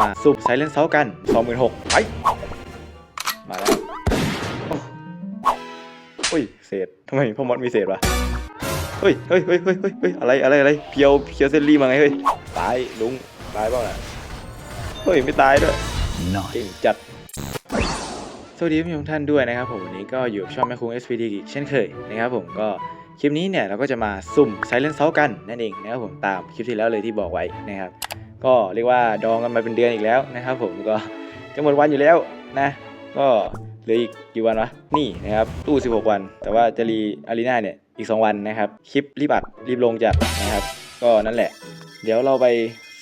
มาสุ่มไซเลนเซากัน 26,000ไปมาแล้วโอ้เฮ้ยเศษทำไมพ่อมดมีเศษวะเฮ้ยเฮ้ยเฮ้ยเฮ้ยเฮ้ยเฮ้ยอะไรอะไรอะไรเพียวเพียวเซนรี่มาไงเฮ้ยตายลุงตายเปล่าน่ะเฮ้ยไม่ตายด้วยเก่งจัดสวัสดีผู้ชมทุกท่านด้วยนะครับผมวันนี้ก็อยู่กับช่องแม่คุง SPD อีกเช่นเคยนะครับผมก็คลิปนี้เนี่ยเราก็จะมาสุ่ม Silent s o u กันนั่นเองนะครับผมตามคลิปที่แล้วเลยที่บอกไว้นะครับก็เรียกว่าดองกันมาเป็นเดือนอีกแล้วนะครับผมก็จะหมดวันอยู่แล้วนะ ก็เหลืออีกกี่วันวะนี่นะครับตู้ 16 วัน แต่ว่าจะรีอารีนาเนี่ยอีก 2 วันนะครับคลิปรีบอัดรีบลงจัดนะครับ ก็นั่นแหละ เดี๋ยวเราไป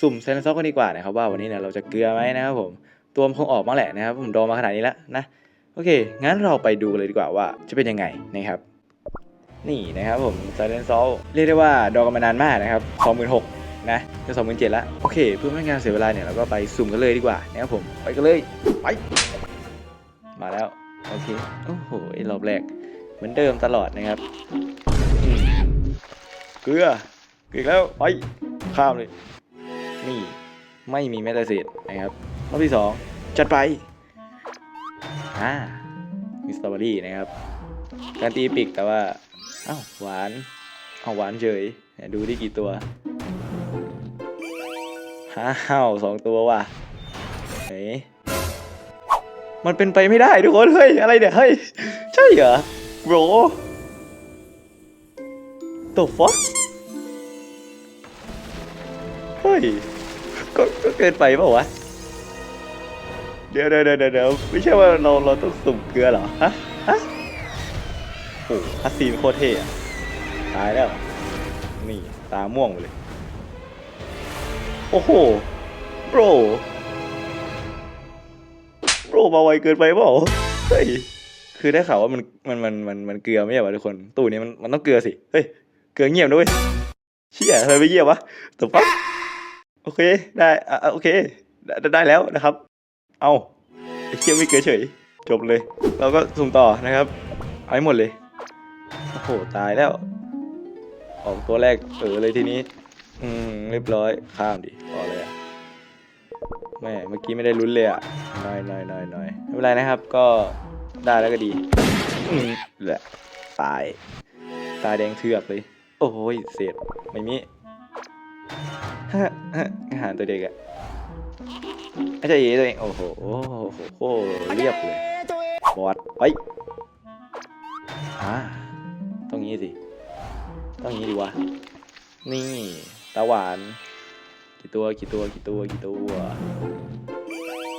สุ่ม Silent s o u กันดีกว่านะครับว่าวันนี้เนี่ยเราจะเกลือไหมนะครับผมตัวมันคงออกมาแหละนะครับผมดองมาขนาดนี้แล้วนะโอเค งั้นเราไปดูกันเลยดีกว่าว่าจะเป็นยังไงนะครับ นี่นะครับผม Silent Soul เรียกได้ว่าดองกันมานานมากนะครับ 26,000 นะจะ27,000แล้วโอเค เพื่อไม่ให้การเสียเวลาเนี่ยเราก็ไปสุ่มกันเลยดีกว่านะครับผมไปกันเลยไปมาแล้วโอเคโอ้โหรอบแรกเหมือนเดิมตลอดนะครับเกลือเกลืออีกแล้วไปข้ามเลย นี่ไม่มีแม้แต่เศษนะครับรอบที่สองจัดไปอ่ามีสตรอเบอรี่นะครับการตีปิกแต่ว่าอ้าวหวานเอาหวานเฉยเนี่ยดูที่กี่ตัว ห้าวสองตัวว่ะเฮ้ยมันเป็นไปไม่ได้ทุกคนเฮ้ยอะไรเนี่ยเฮ้ยใช่เหรอ bro the fuck เฮ้ยก็ก็เกินไปเปล่าวะเดี๋ยวเดี๋ยวเดี๋ยวเดี๋ยวไม่ใช่ว่าเราเราต้องสุ่มเกลือเหรอฮะฮะโอ้ฮัสซีนโคตรเท่อะตายแล้วนี่ตาม่วงไปเลย โอ้โหโบรโบรมาไวเกินไปเปล่าเฮ้ยคือได้ข่าวว่ามันมันมันมันมันเกลือไม่ใช่เหรอทุกคน ตู้นี้มันมันต้องเกลือสิเฮ้ยเกลือเงียบด้วยเชี่ยทำไมไม่เงียบวะตัวปั๊บโอเคได้อะอะโอเคได้ได้แล้วนะครับ เอาไอ้เชี่ยไม่เกลือเฉย จบเลย เราก็สุ่มต่อนะครับเอาให้หมดเลยโอ้โหตายแล้วออกตัวแรกเออเลยทีนี้ อืมเรียบร้อยข้ามดิพอเลยอะแม่เมื่อกี้ไม่ได้ลุ้นเลยอะน้อยน้อยน้อยน้อยไม่เป็นไรนะครับ ก็ได้แล้วก็ดีอืมแหละตาย ตาแดงเถือกเลย โอ้ยเศษไม่มีฮะฮะอาหารตัวเด็กอะอาจารย์เอ๋ตัวเองโอ้โหโอ้โหโอ้โหเรียบเลยบอดไปอ่าต้องงี้สิต้องงี้ดีวะนี่ ตาหวาน กี่ตัวกี่ตัวกี่ตัวกี่ตัว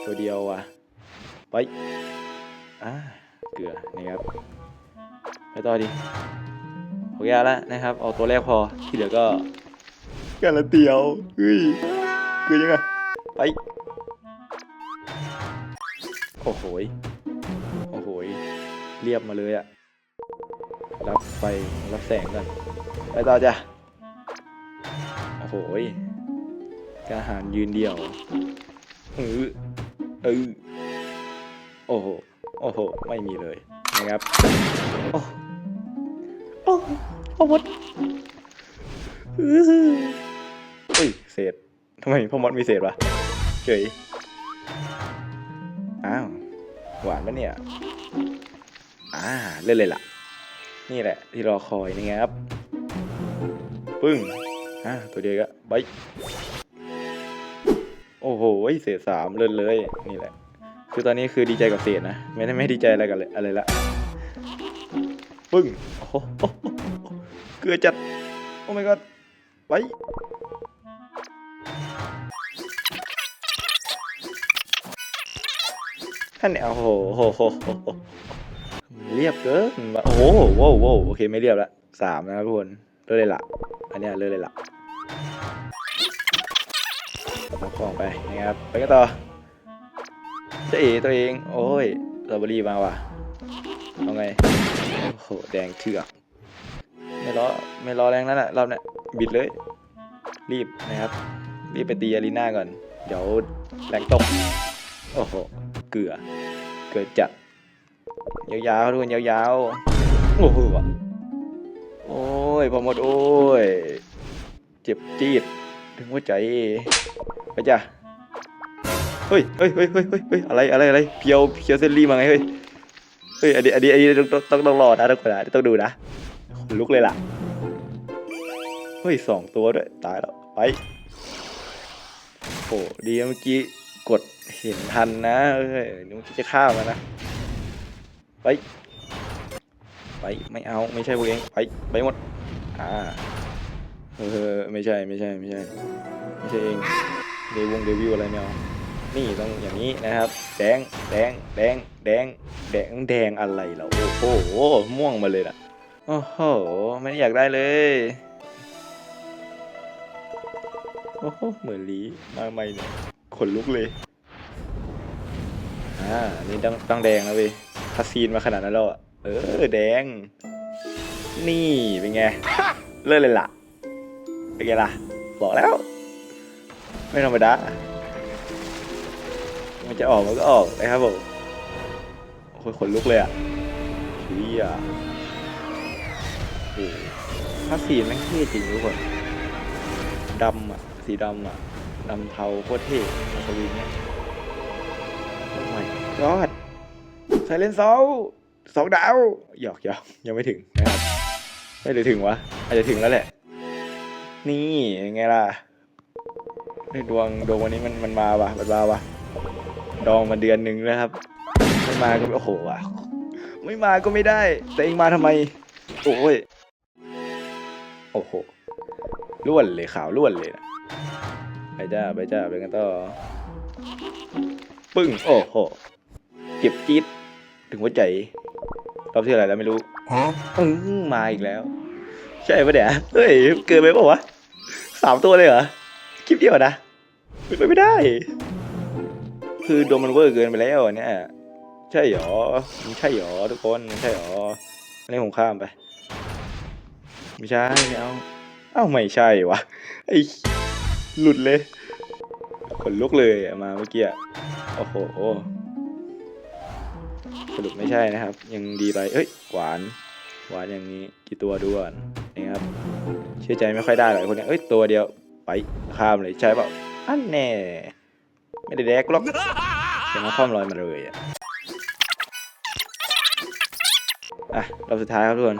ตัวเดียวว่ะ ไปอ่าเกลือนะครับ ไปต่อดิโอเคแล้วนะครับ เอาตัวแรกพอ ที่เหลือก็กันละเดียวเฮ้ยเกลือยังไงไป โอ้โหยโอ้โหยเรียบมาเลยอะรับไฟรับแสงก่อนไปต่อจ้ะโอ้โห ยกระหารยืนเดียวเออเออโอ้โห โอ้โห ไม่มีเลยนะครับ โอ้ โอ้โอ้มดเฮ้ย เศษทำไมพ่อมดมีเศษวะเฉยอ้าว หวานปะเนี่ย อ่า เล่นเลยล่ะ นี่แหละ ที่รอคอยนี่ไงครับ ปึ้ง อ่าตัวเดียวก็ไปโอ้โหเศษสามเล่นเลยนี่แหละ คือตอนนี้คือดีใจกับเศษนะ ไม่ได้ไม่ดีใจอะไรกันเลยอะไรละปึ้งโอ้โหเกือจัด โอ้ my god ไปท่านเนี่ยโอ้โหโหโหเรียบเกินโอ้โหโว้โว้โอเคไม่เรียบละสามนะครับทุกคนเลื่อนเลยละอันเนี้ยเลื่อนเลยละ เอาของไปนะครับไปกันต่อเจะเอตัวเอง โอ้ยสตรอเบอรีมาว่ะเอาไงโอ้โหแดงเถือกไม่รอไม่รอแรงนั้นแหละรอบเนี้ยบิดเลย รีบนะครับ รีบไปตีอารีนาก่อน เดี๋ยวแรงตก โอ้โห เกลือ เกลือจัดยาวๆทุกคนยาวๆ โอ้โหโอ้ยพอหมดโอ้ย เจ็บจี๊ดถึงหัวใจ ไปจ้ะเฮ้ยเฮ้ยเฮ้ยเฮ้ยเฮ้ยอะไรอะไรอะไรเพียวเพียวเซนรี่มาไงเฮ้ยเฮ้ยอันนี้อันนี้อันนี้ต้องต้องต้องรอนะทุกคนนะต้องดูนะลุกเลยล่ะเฮ้ยสองตัวด้วยตายแล้วไปโอ้ดีเมื่อกี้กดเห็นทันนะเอ้ยเดี๋ยวเมื่อกี้จะฆ่ามันนะไปไปไม่เอาไม่ใช่พวกเองไปไปหมดอ่าเออไม่ใช่ไม่ใช่ไม่ใช่ไม่ใช่เอง เดวงเดวิวอะไรไม่เอานี่ต้องอย่างนี้นะครับ แดงแดงแดงแดงแดงแดงอะไรเหรอโอ้โหม่วงมาเลยนะโอ้โหไม่ได้อยากได้เลยโอ้โหเหมือนลีมาใหม่เนี่ยขนลุกเลยอ่านี่ต้องต้องแดงแล้วเว้ยคาซีนมาขนาดนั้นแล้วอะเออแดง นี่เป็นไงเลิศเลยล่ะเป็นไงล่ะบอกแล้ว ไม่ธรรมดา มันจะออกมันก็ออกนะครับผมโอ้ยขนลุกเลยอะเฮียโอ้ถ้าสีแม่งเท่จริงทุกคนดำอะ สีดำอะดำเทาโคตรเท่อัศวินเนี่ยโอ้ my god ไซเลนโซสองดาว หยอกหยอกยังไม่ถึงนะครับไม่หรือถึงวะ อาจจะถึงแล้วแหละ นี่ยังไงล่ะ ในดวงดวงวันนี้มันมันมาว่ะมันมาว่ะ ดองมาเดือนหนึ่งแล้วครับ ไม่มาก็โอ้โหว่ะ ไม่มาก็ไม่ได้ แต่เองมาทำไม โอ้ย โอ้โหล้วนเลยขาวล้วนเลยนะไปจ้าไปจ้าไปกันต่อ ปึ้ง โอ้โหเจ็บจี๊ดถึงหัวใจรอบที่อะไรแล้วไม่รู้ Huh? อืมมาอีกแล้ว ใช่ปะเนี่ยเฮ้ย เกินไปเปล่าวะสามตัวเลยเหรอ คลิปเดียวนะ เป็นไปไม่ได้ คือโดนมันเวอร์เกินไปแล้วอันเนี่ย ใช่หรอมันใช่หรอทุกคนมันใช่หรออันนี้ผมข้ามไป ไม่ใช่ไม่เอาเอ้าไม่ใช่วะไอ้หลุดเลยขนลุกเลยมาเมื่อกี้โอ้โหสรุปไม่ใช่นะครับ ยังดีไปเอ้ยหวาน หวานอย่างนี้กี่ตัวด้วนนี่ครับเชื่อใจไม่ค่อยได้หรอกไอ้คนเนี้ยเอ้ยตัวเดียวไปข้ามเลยใช่เปล่า อันแน่ ไม่ได้แดกหรอกเดี๋ยวมาคว่ำลอยมาเลยอะอะรอบสุดท้ายครับทุกคน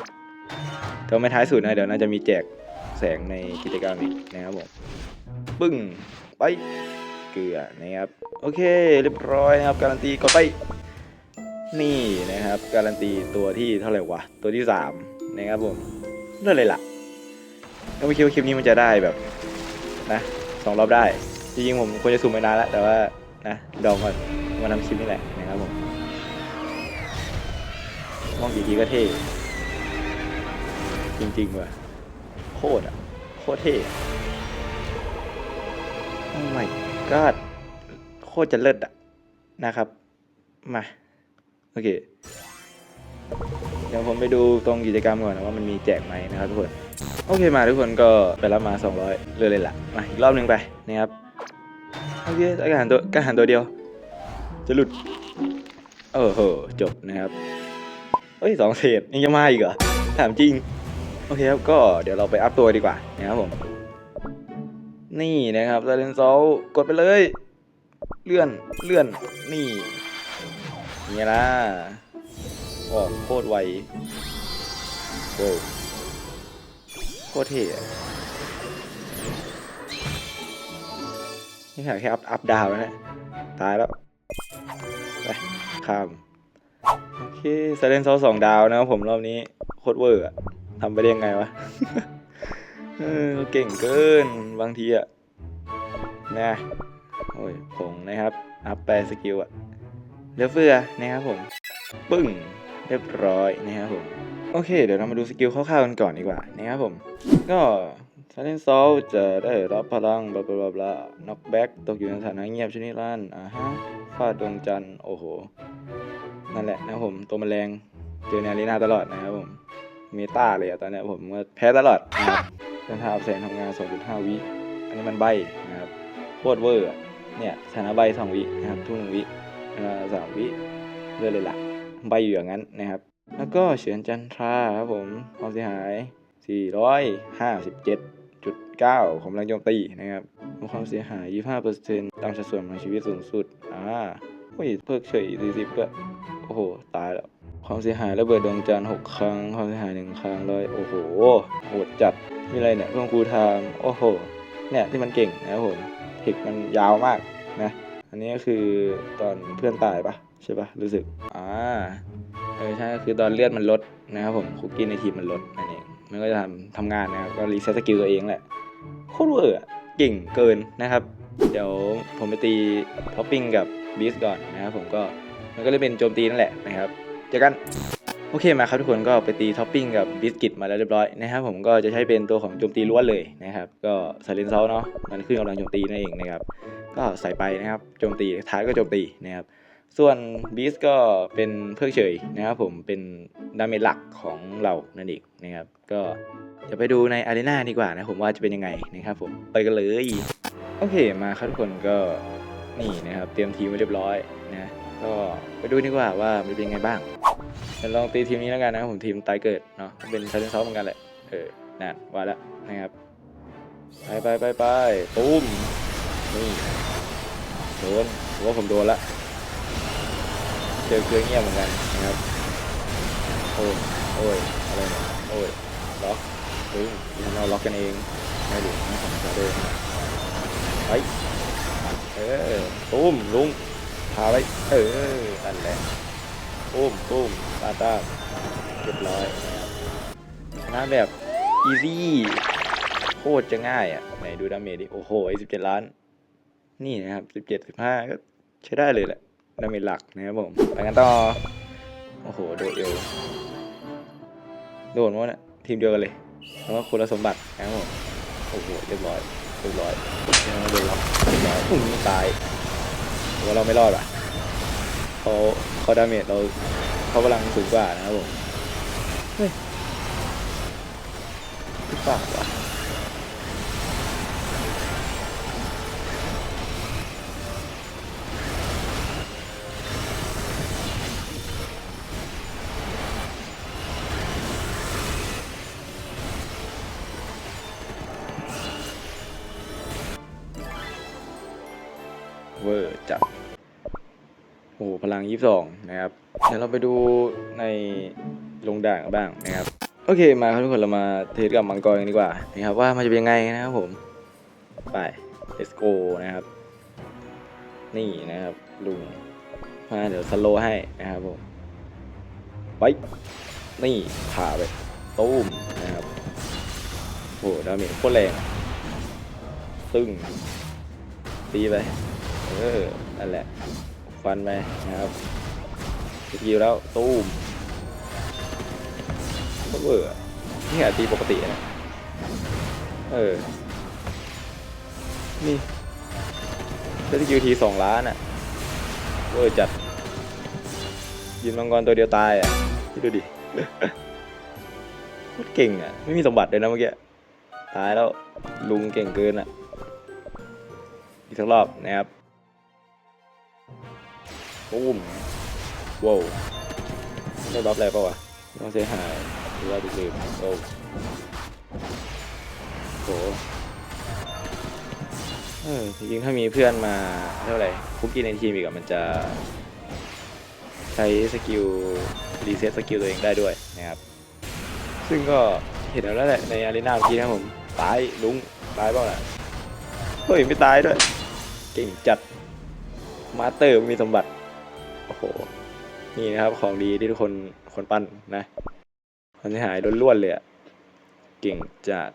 แต่ว่าไม่ท้ายสุดนะเดี๋ยวน่าจะมีแจกแสงในกิจกรรมอีกนะครับผมปึ้งไปเกลือนะครับโอเคเรียบร้อยนะครับการันตีกดไปนี่นะครับ การันตีตัวที่เท่าไหร่วะตัวที่สามนะครับผมเลื่นเลยล่ะก็ไม่คิดว่าคลิปนี้มันจะได้แบบนะสองรอบได้ จริงๆผมควรจะซูมไปนานแล้วแต่ว่านะดองมามาทำคลิปนี่แหละนะครับผมมองกี่ทีก็เท่จริงๆว่ะโคตรอะโคตรเท่อะโอ้ my god โคตรจะเลิศอะนะครับ มา โอเค เดี๋ยวผมไปดูตรงกิจกรรมก่อนนะว่ามันมีแจกไหมนะครับทุกคน โอเคมาทุกคนก็ไปรับมา 200 เลยเลยละมาอีกรอบหนึ่งไปนะครับ โอเคกระหันตัวกระหันตัวเดียว จะหลุดเออโหจบนะครับเฮ้ยสองเศษยังจะมาอีกเหรอถามจริง โอเคครับก็เดี๋ยวเราไปอัพตัวดีกว่านะครับผม นี่นะครับซาเลนโซกดไปเลย เลื่อนเลื่อนนี่ไงล่ะออกโคตรไวโว้โคตรเท่ นี่ขนาดแค่อัพอัพดาวแล้วนะตายแล้ว ไปข้ามโอเคซาเลนโซสองดาวนะครับผมรอบนี้โคตรเวอร์อะทำไปได้ยังไงวะเก่งเกินบางทีอะนะโอ้ยผงนะครับ อัพแปลสกิลอะเหลือเฟือนะครับผม ปึ้งเรียบร้อยนะครับผม โอเค เดี๋ยวเรามาดูสกิลคร่าวๆกันก่อนดีกว่านะครับผม ก็ ซาเลนซอลจะได้รับพลังบลาบลาบลาน็อกแบ็กตกอยู่ในสถานะเงียบชนิดลั่นอ่าฮะฟาดดวงจันทร์ โอ้โห นั่นแหละนะผม ตัวแมลงเจอในอารีนาตลอดนะครับผม เมตาเลยอะตอนเนี้ยผมก็แพ้ตลอดนะครับเป็นทาอัพแสงทำงาน 2.5 วิ อันนี้มันใบนะครับโคตรเวอร์เนี่ยสถานะใบ 2 วินะครับ ทุกหนึ่งวิสามวิเรื่อยเลยล่ะ ใบอยู่อย่างนั้นนะครับ แล้วก็เฉือนจันทราครับผมความเสียหาย 457 9ของพลังโจมตีนะครับโอความเสียหาย 25%ตามสัดส่วนของชีวิตสูงสุด อ่าโอ้ยเพิกเฉย40ก็โอ้โห ตายแล้ว ความเสียหายระเบิดดวงจันทร์6ครั้ง ความเสียหายหนึ่งครั้งร้อยโอ้โห โหดจัด มีอะไรเนี่ยเพื่อนครูไทม์โอ้โห เนี่ยที่มันเก่งนะครับผมเทคมันยาวมากนะ อันนี้ก็คือตอนเพื่อนตายปะใช่ปะรู้สึก อ่า เออใช่ก็คือตอนเลือดมันลดนะครับผมคุกกี้ในทีมมันลดนั่นเองมันก็จะทำทำงานนะครับก็รีเซ็ตสกิลตัวเองแหละ โคตรเวอร์อะเก่งเกินนะครับ เดี๋ยวผมไปตีท็อปปิ้งกับบีสก่อนนะครับผมก็มันก็เลยเป็นโจมตีนั่นแหละนะครับเจอกันโอเคมาครับทุกคนก็ไปตีท็อปปิ้งกับบิสกิตมาแล้วเรียบร้อยนะครับผมก็จะใช้เป็นตัวของโจมตีล้วนเลยนะครับก็ไซเลนเซลเนาะมันขึ้นกำลังโจมตีนั่นเองนะครับก็ใส่ไปนะครับโจมตีท้ายก็โจมตีนะครับ ส่วนบีสก็เป็นเพิกเฉยนะครับผมเป็นดาเมจหลักของเรานั่นเองนะครับก็จะไปดูในอารีนาดีกว่านะผมว่าจะเป็นยังไงนะครับผมไปกันเลยโอเคมาครับทุกคนก็นี่นะครับ เตรียมทีมไว้เรียบร้อยนะก็ไปดูดีกว่าว่ามันเป็นยังไงบ้างเดี๋ยวลองตีทีมนี้แล้วกันนะครับผมทีมตายเกิดเนาะเป็นชาเลนจ์เซาเหมือนกันแหละเออนั่นว่าแล้วนะครับไปไปไปไปตุ้มนี่โดนว่าผมโดนละ เจอเกลือเงียบเหมือนกันนะครับโอ้ยโอ้ยอะไรเนี่ยโอ้ยล็อกเฮ้ยเราล็อกกันเองไม่ดูนะผมจะเดินนะไปเออตุ้มลุงพาไปเออนั่นแหละตุ้มตุ้มตาตาเรียบร้อยนะครับชนะแบบอีซี่โคตรจะง่ายอะไหนดูดาเมจดิโอ้โหสิบเจ็ดล้าน นี่นะครับสิบเจ็ดสิบห้าก็ใช้ได้เลยแหละ ดาเมจหลักนะครับผมไปกันต่อ โอ้โห โดดเอวโดดมั้งเนี่ยทีมเดียวกันเลย แล้วก็คนละสมบัตินะครับผมโอ้โหเรียบร้อยเรียบร้อยยังไม่โดนล็อกเรียบร้อยปุ่มตายว่าเราไม่รอดอะเขาเขาดาเมจเราเขาพลังสูงกว่านะครับผมเฮ้ยหรือเปล่าวะ เวอร์จัดโอ้โหพลังยี่สิบสองนะครับ เดี๋ยวเราไปดูในลงด่านกันบ้างนะครับ โอเคมาครับทุกคนเรามาเทสกับมังกรกันดีกว่านะครับว่ามันจะเป็นยังไงนะครับผม ไป let's go นะครับ นี่นะครับลุงมาเดี๋ยวสโลให้นะครับผมไปนี่ผ่าไปตุ้มนะครับโอ้โหดาเมจโคตรแรงตึ้งตีไป เออ นั่นแหละ ฟันไปนะครับสกิลแล้วตุ้มเวอร์อะนี่อาตีปกตินะ เออ นี่ได้สกิลทีสองล้านอะเวอร์จัด ยืนมังกรตัวเดียวตายอะพี่ดูดิโคตรเก่งอะไม่มีสมบัติเลยนะเมื่อกี้ ตายแล้วลุงเก่งเกินอะ อีกสักรอบนะครับ ตุ้มว้าวได้บัฟอะไรเปล่าวะต้องเสียหายหรือว่าดูลืมโอ้โหเออจริงๆถ้ามีเพื่อนมาเท่าไหร่คุกกี้ในทีมอีกอะมันจะ ใช้สกิลรีเซ็ตสกิลตัวเองได้ด้วยนะครับ ซึ่งก็เห็นแล้วแหละในอารีนาเมื่อกี้นะผม ตายลุงตายเปล่าน่ะเฮ้ยไม่ตายด้วย เก่งจัด มาเตอร์มีสมบัติ โอ้โห นี่นะครับของดีที่ทุกคนคนปั้นนะความเสียหายล้วนๆเลยอะเก่งจัด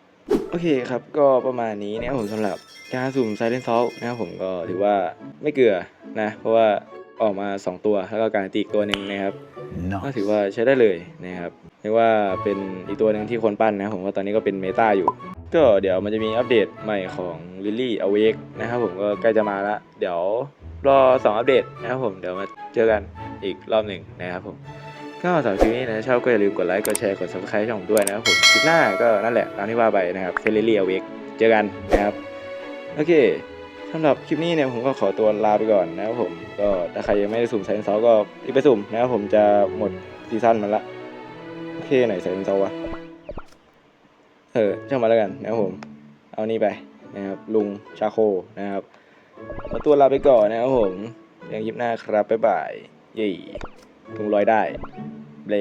โอเคครับ ก็ประมาณนี้นะครับผมสำหรับการสุ่มไซเลนซอลนะครับผมก็ถือว่าไม่เกลือนะ เพราะว่าออกมา 2 ตัว แล้วก็การตีอีกตัวหนึ่งนะครับก็ถือว่าใช้ได้เลยนะครับเรียกว่าเป็นอีกตัวหนึ่งที่คนปั้นนะครับผมว่าตอนนี้ก็เป็นเมตาอยู่ ก็เดี๋ยวมันจะมีอัปเดตใหม่ของ Lily Awake นะครับผมก็ใกล้จะมาละเดี๋ยว รอ2อัปเดตนะครับผมเดี๋ยวมาเจอกันอีกรอบหนึ่งนะครับผมก็สำหรับคลิปนี้นะชอบก็อย่าลืมกดไลค์กดแชร์กด subscribe ช่องผมด้วยนะครับผมคลิปหน้าก็นั่นแหละตามที่ว่าไปนะครับเฟรลี่อเวกเจอกันนะครับโอเคสำหรับคลิปนี้เนี่ยผมก็ขอตัวลาไปก่อนนะครับผมก็ถ้าใครยังไม่ได้สุ่มไซเอนซอก็รีบไปสุ่มนะครับผมจะหมดซีซั่นมันละโอเคไหนไซเอนซอวะเออช่างมาแล้วกันนะครับผม เอานี่ไปนะครับลุงชาโคนะครับ ขอตัวลาไปก่อนนะครับผมยังยิบหน้าครับบ๊ายบายเย่ถุงลอยได้ เบล